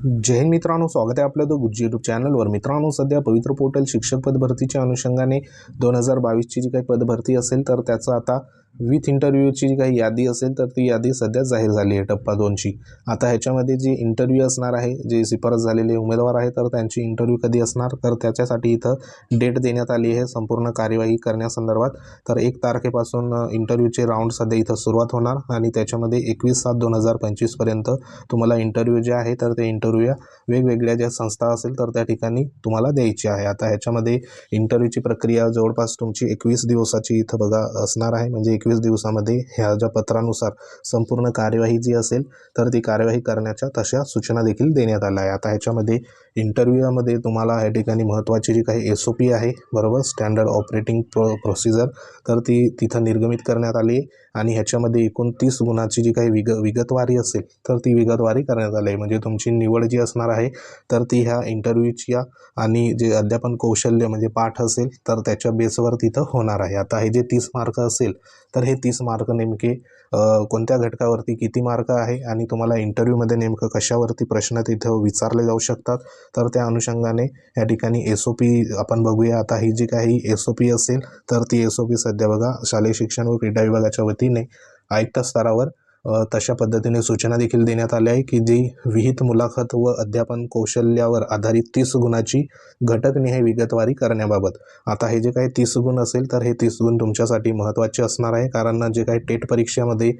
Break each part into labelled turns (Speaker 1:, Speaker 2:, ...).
Speaker 1: जय हिंद मित्रांनो स्वागत आहे आपलं तो गुज्जी यूट्यूब चॅनलवर मित्रांनो सध्या पवित्र पोर्टल शिक्षक पदभरतीच्या अनुषंगाने दोन हजार बावीसची जी काही पदभरती असेल तर त्याचं आता विथ इंटरव्ह्यूची काही यादी असेल तर ती यादी सध्या जाहीर झाली आहे टप्पा दोनची. आता ह्याच्यामध्ये जी इंटरव्ह्यू असणार आहे जे शिफारस झालेले उमेदवार आहे तर त्यांची इंटरव्ह्यू कधी असणार? तर त्याच्यासाठी इथं डेट देण्यात आली आहे संपूर्ण कार्यवाही करण्यासंदर्भात. तर एक तारखेपासून इंटरव्ह्यूचे राऊंड सध्या इथं सुरुवात होणार आणि त्याच्यामध्ये एकवीस सात दोन हजार पंचवीसपर्यंत तुम्हाला इंटरव्ह्यू जे आहे तर ते इंटरव्ह्यू या वेगवेगळ्या ज्या संस्था असेल तर त्या ठिकाणी तुम्हाला द्यायची आहे. आता ह्याच्यामध्ये इंटरव्ह्यूची प्रक्रिया जवळपास तुमची एकवीस दिवसाची इथं बघा असणार आहे. म्हणजे एकवीस दिवसामध्ये ह्या ज्या पत्रानुसार संपूर्ण कार्यवाही जी असेल तर ती कार्यवाही करण्याच्या तशा सूचना देखील देण्यात आल्या आहे आता ह्याच्यामध्ये इंटरव्ह्यूमध्ये तुम्हाला या ठिकाणी महत्त्वाची जी काही एस ओ पी आहे बरोबर? स्टँडर्ड ऑपरेटिंग प्रो प्रोसिजर तर ती तिथं निर्गमित करण्यात आली आहे आणि ह्याच्यामध्ये एकूण तीस गुणाची जी काही विग विगतवारी असेल तर ती विगतवारी करण्यात आली. आहे म्हणजे तुमची निवड जी असणार आहे तर ती ह्या इंटरव्ह्यूची आणि जे अध्यापन कौशल्य म्हणजे पाठ असेल तर त्याच्या बेसवर तिथं होणार आहे. आता हे जे तीस मार्क असेल तर हे तीस मार्क नेमके कोणत्या घटकावरती किती मार्क आहे आणि तुम्हाला इंटरव्ह्यूमध्ये नेमकं कशावरती प्रश्न तिथं विचारले जाऊ शकतात तर त्या अनुषंगाने या ठिकाणी एस ओ पी आपण बघूया. आता ही जी काही एस ओ पी असेल तर ती एस ओ पी सध्या बघा शालेय शिक्षण व क्रीडा विभागाच्या वतीने आयुक्त स्तरावर तशा पद्धतीने सूचना देखील देण्यात आल्या आहे की जी विहित मुलाखत व अध्यापन कौशल्यावर आधारित तीस गुणाची घटकनिहाय विगतवारी करण्याबाबत. आता हे जे काही तीस गुण असेल तर हे तीस गुण तुमच्यासाठी महत्त्वाचे असणार आहे. कारण जे काही टेट परीक्षेमध्ये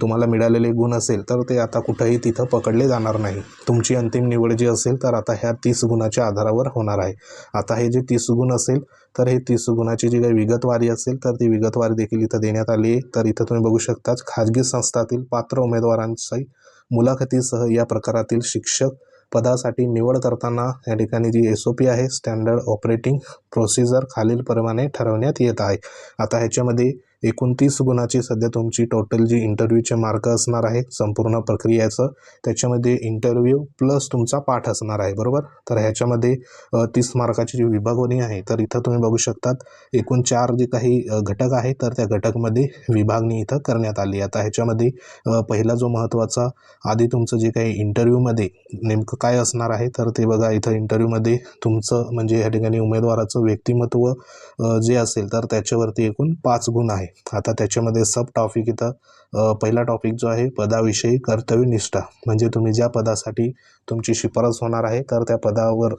Speaker 1: तुम्हाला मिळालेले गुण असेल तर ते आता कुठंही तिथं पकडले जाणार नाही. तुमची अंतिम निवड जी असेल तर आता ह्या तीस गुणाच्या आधारावर होणार आहे. आता हे जे तीस गुण असेल तर हे तीस गुणाची जी काही विगतवारी असेल तर ती विगतवारी देखील इथं देण्यात आली आहे. तर इथं तुम्ही बघू शकताच खाजगी संस्थातील पात्र उमेदवारांची मुलाखतीसह या प्रकारातील शिक्षक पदासाठी निवड करताना या ठिकाणी जी एस ओ पी आहे स्टँडर्ड ऑपरेटिंग प्रोसिजर खालीलप्रमाणे ठरवण्यात येत आहे. आता ह्याच्यामध्ये एकोणतीस गुणाची सध्या तुमची टोटल जी इंटरव्ह्यूचे मार्क असणार आहे संपूर्ण प्रक्रियाचं त्याच्यामध्ये इंटरव्ह्यू प्लस तुमचा पाठ असणार आहे बरोबर? तर ह्याच्यामध्ये तीस मार्काची जी विभागणी आहे तर इथं तुम्ही बघू शकतात एकूण चार जे काही घटक आहे तर त्या घटकमध्ये विभागणी इथं करण्यात आली आता ह्याच्यामध्ये पहिला जो महत्त्वाचा आधी तुमचं जे काही इंटरव्ह्यूमध्ये नेमकं काय असणार आहे तर ते बघा इथं इंटरव्ह्यूमध्ये तुमचं म्हणजे या ठिकाणी उमेदवाराचं व्यक्तिमत्व जे असेल तर त्याच्यावरती एकूण पाच गुण आहे. आता त्याच्यामध्ये सब टॉपिक इथं पहिला टॉपिक जो आहे पदाविषयी कर्तव्यनिष्ठा. म्हणजे तुम्ही ज्या पदासाठी तुमची शिफारस होणार आहे तर त्या पदावर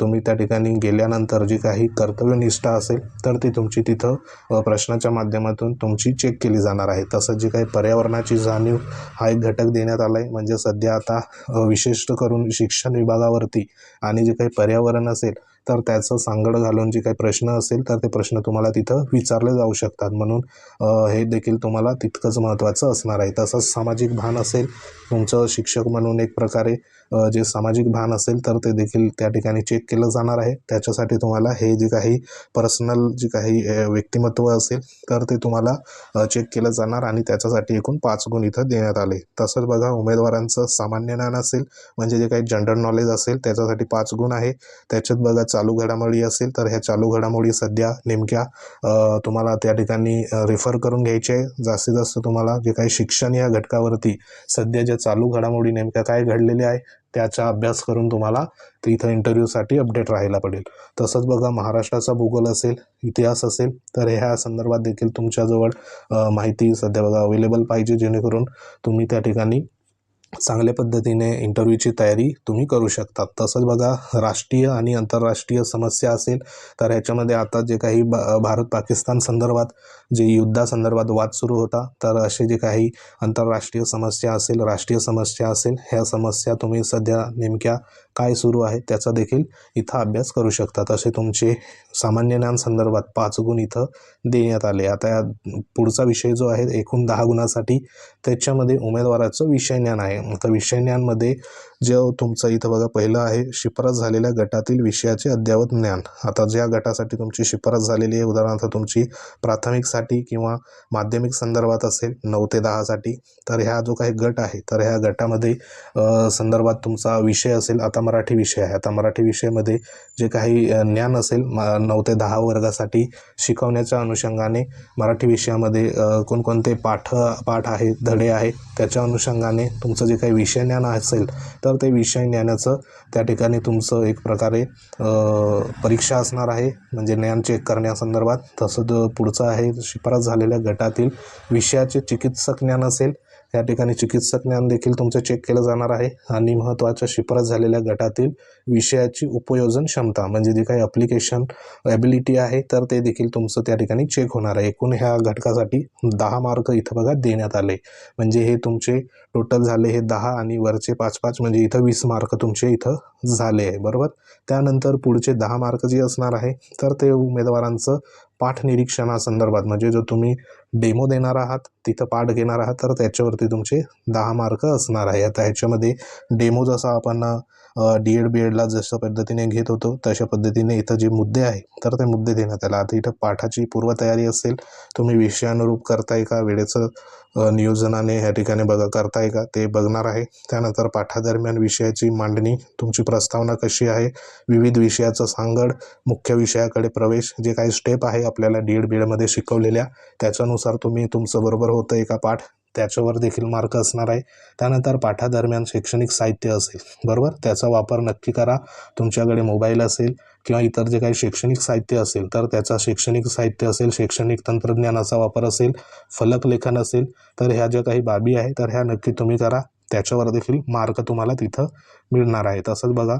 Speaker 1: तुम्ही त्या ठिकाणी गेल्यानंतर जी काही कर्तव्यनिष्ठा असेल तर ती तुमची तिथं प्रश्नाच्या माध्यमातून तुमची चेक केली जाणार आहे. तसंच जी काही पर्यावरणाची जाणीव हा एक घटक देण्यात आला आहे म्हणजे सध्या आता अ, विशिष्ट करून शिक्षण विभागावरती आणि जे काही पर्यावरण असेल तर त्याचं सांगड घालून जे काही प्रश्न असेल तर ते प्रश्न तुम्हाला तिथं विचारले जाऊ शकतात. म्हणून हे देखील तुम्हाला तितकंच महत्त्वाचं असणार आहे. तसंच सामाजिक भान असेल तुमचं शिक्षक म्हणून एक प्रकारे जे सामाजिक भान असेल तर ते देखील त्या ठिकाणी चेक केलं जाणार आहे. त्याच्यासाठी तुम्हाला हे जे काही पर्सनल जे काही व्यक्तिमत्व असेल तर ते तुम्हाला चेक केलं जाणार आणि त्याच्यासाठी एकूण पाच गुण इथं देण्यात आले. तसंच बघा उमेदवारांचं सामान्य ज्ञान असेल म्हणजे जे काही जनरल नॉलेज असेल त्याच्यासाठी पाच गुण आहे. त्याच्यात बघा चालू घडामोडी असेल तर ह्या चालू घडामोडी सध्या नेमक्या तुम्हाला त्या ठिकाणी रेफर करून घ्यायचे आहे. जास्तीत जास्त तुम्हाला जे काही शिक्षण या घटकावरती सध्या ज्या चालू घडामोडी नेमक्या काय घडलेल्या आहे त्याचा अभ्यास करून तुम्हाला तिथं इंटरव्ह्यूसाठी अपडेट राहायला पडेल. तसंच बघा महाराष्ट्राचा भूगोल असेल इतिहास असेल तर ह्या संदर्भात देखील तुमच्याजवळ माहिती सध्या बघा अवेलेबल पाहिजे जेणेकरून तुम्ही त्या ठिकाणी चांगल्या पद्धतीने इंटरव्ह्यूची तयारी तुम्ही करू शकता. तसंच बघा राष्ट्रीय आणि आंतरराष्ट्रीय समस्या असेल तर ह्याच्यामध्ये आता जे काही बा भारत पाकिस्तान संदर्भात जे युद्धासंदर्भात वाद सुरू होता तर असे जे काही आंतरराष्ट्रीय समस्या असेल राष्ट्रीय समस्या असेल ह्या समस्या तुम्ही सध्या नेमक्या काय सुरू आहे त्याचा देखील इथं अभ्यास करू शकता तसे तुमचे सामान्य ज्ञान संदर्भात पाच गुण इथं देण्यात आले. आता या पुढचा विषय जो आहे एकूण दहा गुणासाठी त्याच्यामध्ये उमेदवाराचं विषय ज्ञान आहे. आता विषय ज्ञानमध्ये जे तुमचं इथं बघा पहिलं आहे शिफारस झालेल्या गटातील विषयाचे अद्ययावत ज्ञान. आता ज्या गटासाठी तुमची शिफारस झालेली आहे उदाहरणार्थ तुमची प्राथमिकसाठी किंवा माध्यमिक संदर्भात असेल नऊ ते दहासाठी तर ह्या जो काही गट आहे तर ह्या गटामध्ये संदर्भात तुमचा विषय असेल आता मराठी विषय आहे. आता मराठी विषयामध्ये जे काही ज्ञान असेल म नऊ ते दहा वर्गासाठी शिकवण्याच्या अनुषंगाने मराठी विषयामध्ये कोणकोणते पाठ पाठ आहेत धडे आहे त्याच्या अनुषंगाने तुमचं जे काही विषय ज्ञान असेल तर ते विषय ज्ञानाचं त्या ठिकाणी तुमचं एक प्रकारे परीक्षा असणार आहे. म्हणजे ज्ञान चेक करण्यासंदर्भात तसं पुढचं आहे. शिफारस झालेल्या गटातील विषयाचे चिकित्सक ज्ञान असेल या ठिकाणी चिकित्सक ज्ञान देखील तुमचं चेक केलं जाणार आहे. आणि महत्त्वाच्या शिफारस झालेल्या गटातील विषयाची उपयोजन क्षमता म्हणजे जे काही अप्लिकेशन ॲबिलिटी आहे तर ते देखील तुमचं त्या ठिकाणी चेक होणार आहे. एकूण ह्या घटकासाठी दहा मार्क इथं बघा देण्यात आले. म्हणजे हे तुमचे टोटल झाले हे दहा आणि वरचे पाच पाच म्हणजे इथं वीस मार्क तुमचे इथं झाले आहे. बरोबर? त्यानंतर पुढचे दहा मार्क जे असणार आहे तर ते उमेदवारांचं पाठ निरीक्षणासंदर्भात म्हणजे जो तुम्ही डेमो देणार आहात तिथं पाठ घेणार आहात तर त्याच्यावरती तुमचे दहा मार्क असणार आहे. आता ह्याच्यामध्ये डेमो जसा आपण डी एड बी एडला जशा पद्धतीने घेत होतो तशा पद्धतीने इथं जे मुद्दे आहे तर ते मुद्दे देण्यात आला. आता इथं पाठाची पूर्वतयारी असेल तुम्ही विषयानुरूप करताय का? वेळेचं नियोजनाने ह्या ठिकाणी बघा करताय का? ते बघणार आहे. त्यानंतर पाठादरम्यान विषयाची मांडणी तुमची प्रस्तावना कशी आहे? विविध विषयाचं सांगड मुख्य विषयाकडे प्रवेश जे काही स्टेप आहे आपल्याला डी एड बी एडमध्ये शिकवलेल्या त्याच्यानुसार तुम्ही तुमचं बरोबर होतं आहे का पाठ. त्याच्यावर देखील मार्क असणार आहे. त्यानंतर पाठादरम्यान शैक्षणिक साहित्य असेल. बरोबर? त्याचा वापर नक्की करा. तुमच्याकडे मोबाईल असेल किंवा इतर जे काही शैक्षणिक साहित्य असेल तर त्याचा शैक्षणिक साहित्य असेल शैक्षणिक तंत्रज्ञानाचा वापर असेल फलक लेखन असेल तर ह्या ज्या काही बाबी आहे तर ह्या नक्की तुम्ही करा. त्याच्यावर देखील मार्क तुम्हाला तिथं मिळणार आहे तसंच बघा.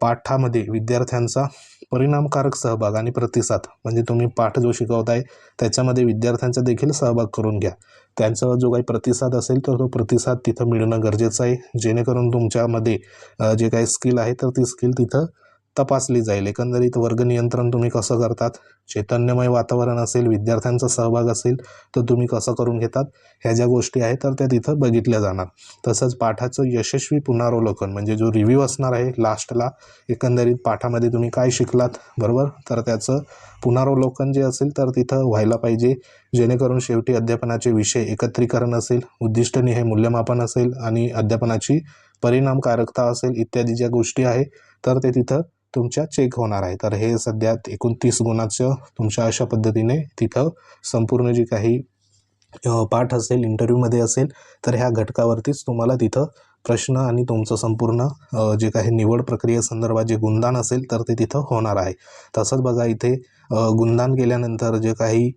Speaker 1: पाठामध्ये विद्यार्थ्यांचा परिणामकारक सहभाग आणि प्रतिसाद म्हणजे तुम्ही पाठ जो शिकवताय त्याच्यामध्ये विद्यार्थ्यांचा देखील सहभाग करून घ्या. त्यांचा जो काही प्रतिसाद असेल तर तो प्रतिसाद तिथं मिळणं गरजेचं आहे. जेणेकरून तुमच्यामध्ये जे काही स्किल आहे तर ती स्किल तिथं तपासली जाईल. एकंदरीत वर्ग नियंत्रण तुम्ही कसं करतात? चैतन्यमय वातावरण असेल विद्यार्थ्यांचा सहभाग असेल तर तुम्ही कसं करून घेतात? ह्या ज्या गोष्टी आहेत तर त्या तिथं बघितल्या जाणार. तसंच पाठाचं यशस्वी पुनरावलोकन म्हणजे जो रिव्ह्यू असणार आहे लास्टला एकंदरीत पाठामध्ये तुम्ही काय शिकलात बरोबर? तर त्याचं पुनरावलोकन जे असेल तर तिथं व्हायला पाहिजे. जेणेकरून शेवटी अध्यापनाचे विषय एकत्रीकरण असेल उद्दिष्टनी हे मूल्यमापन असेल आणि अध्यापनाची परिणामकारकता असेल इत्यादी ज्या गोष्टी आहे तर ते तिथं तुमच्या चेक होणार आहे. तर हे सध्या एकूण तीस गुणाचं तुमच्या अशा पद्धतीने तिथं संपूर्ण जी काही पाठ असेल इंटरव्ह्यूमध्ये असेल तर ह्या घटकावरतीच तुम्हाला तिथं प्रश्न आणि तुमचं संपूर्ण जे काही निवड प्रक्रियेसंदर्भात जे गुणदान असेल तर ते तिथं होणार आहे. तसंच बघा इथे गुणदान केल्यानंतर जे काही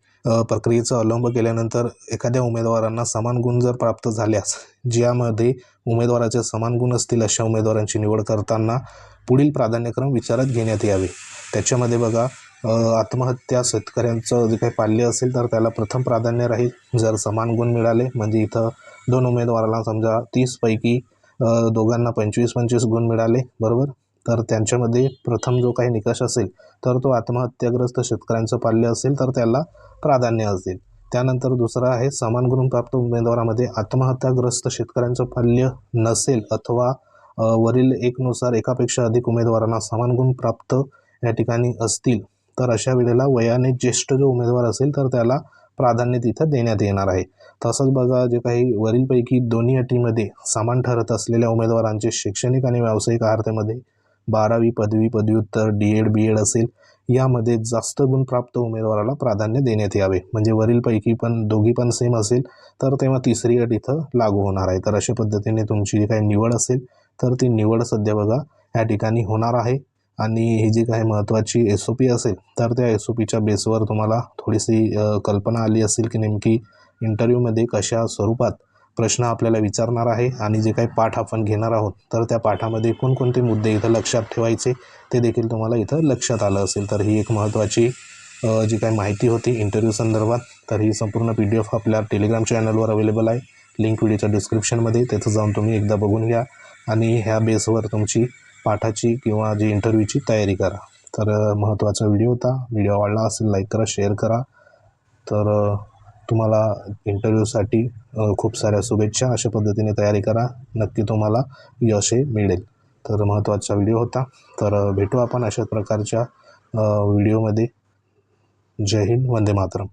Speaker 1: प्रक्रियेचा अवलंब केल्यानंतर एखाद्या उमेदवारांना समान गुण जर प्राप्त झाल्यास ज्यामध्ये उमेदवाराचे समान गुण असतील अशा उमेदवारांची निवड करताना पुढील प्राधान्यक्रम विचारात घेण्यात यावे. त्याच्यामध्ये बघा आत्महत्या शेतकऱ्यांचं जे काही पाल्य असेल तर त्याला प्रथम प्राधान्य राहील. जर समान गुण मिळाले म्हणजे इथं दोन उमेदवाराला समजा तीसपैकी दोघांना पंचवीस पंचवीस गुण मिळाले बरोबर? तर त्यांच्यामध्ये प्रथम जो काही निकष असेल तर तो आत्महत्याग्रस्त शेतकऱ्यांचं पाल्य असेल तर त्याला प्राधान्य असेल. त्यानंतर दुसरं आहे समान गुण प्राप्त उमेदवारामध्ये आत्महत्याग्रस्त शेतकऱ्यांचं पाल्य नसेल अथवा वरील एकनुसार एकापेक्षा अधिक उमेदवारांना समान गुण प्राप्त या ठिकाणी असतील. तर अशा वेळेला वयाने ज्येष्ठ जो उमेदवार असेल तर त्याला प्राधान्य तिथं देण्यात येणार आहे. तसंच बघा जे काही वरीलपैकी दोन्ही अटीमध्ये समान ठरत असलेल्या उमेदवारांचे शैक्षणिक आणि व्यावसायिक अर्हतेमध्ये बारावी पदवी पदव्युत्तर डी एड बी एड असेल यामध्ये जास्त गुण प्राप्त उमेदवाराला प्राधान्य देण्यात यावे. म्हणजे वरीलपैकी पण दोघी पण सेम असेल तर तेव्हा तिसरी अट इथं लागू होणार आहे. तर अशा पद्धतीने तुमची जी काही निवड असेल तर ती निवड सध्या बघा या ठिकाणी होणार आहे. आणि ही जी काही महत्त्वाची एस ओ पी असेल तर त्या एस ओ पीच्या बेसवर तुम्हाला थोडीशी कल्पना आली असेल की नेमकी इंटरव्ह्यूमध्ये कशा स्वरूपात प्रश्न आपल्याला विचारणार आहे आणि जे काही पाठ आपण घेणार आहोत तर त्या पाठामध्ये कोणकोणते मुद्दे इथं लक्षात ठेवायचे ते देखील तुम्हाला इथं लक्षात आलं असेल. तर ही एक महत्त्वाची जी काही माहिती होती इंटरव्ह्यू संदर्भात तर ही संपूर्ण पी डी एफ आपल्या टेलिग्राम चॅनलवर अवेलेबल आहे लिंक व्हिडिओच्या डिस्क्रिप्शनमध्ये तिथं जाऊन तुम्ही एकदा बघून घ्या. आणि ह्या बेसवर तुमची पाठाची किंवा जी इंटरव्ह्यूची तयारी करा. तर महत्त्वाचा व्हिडिओ होता. व्हिडिओ आवडला असेल लाईक करा शेअर करा. तर तुम्हाला इंटरव्ह्यूसाठी खूप साऱ्या शुभेच्छा. अशा पद्धतीने तयारी करा. नक्की तुम्हाला यश हे मिळेल. तर महत्त्वाचा व्हिडिओ होता. तर भेटू आपण अशा प्रकारच्या व्हिडिओमध्ये. जय हिंद. वंदे मातरम.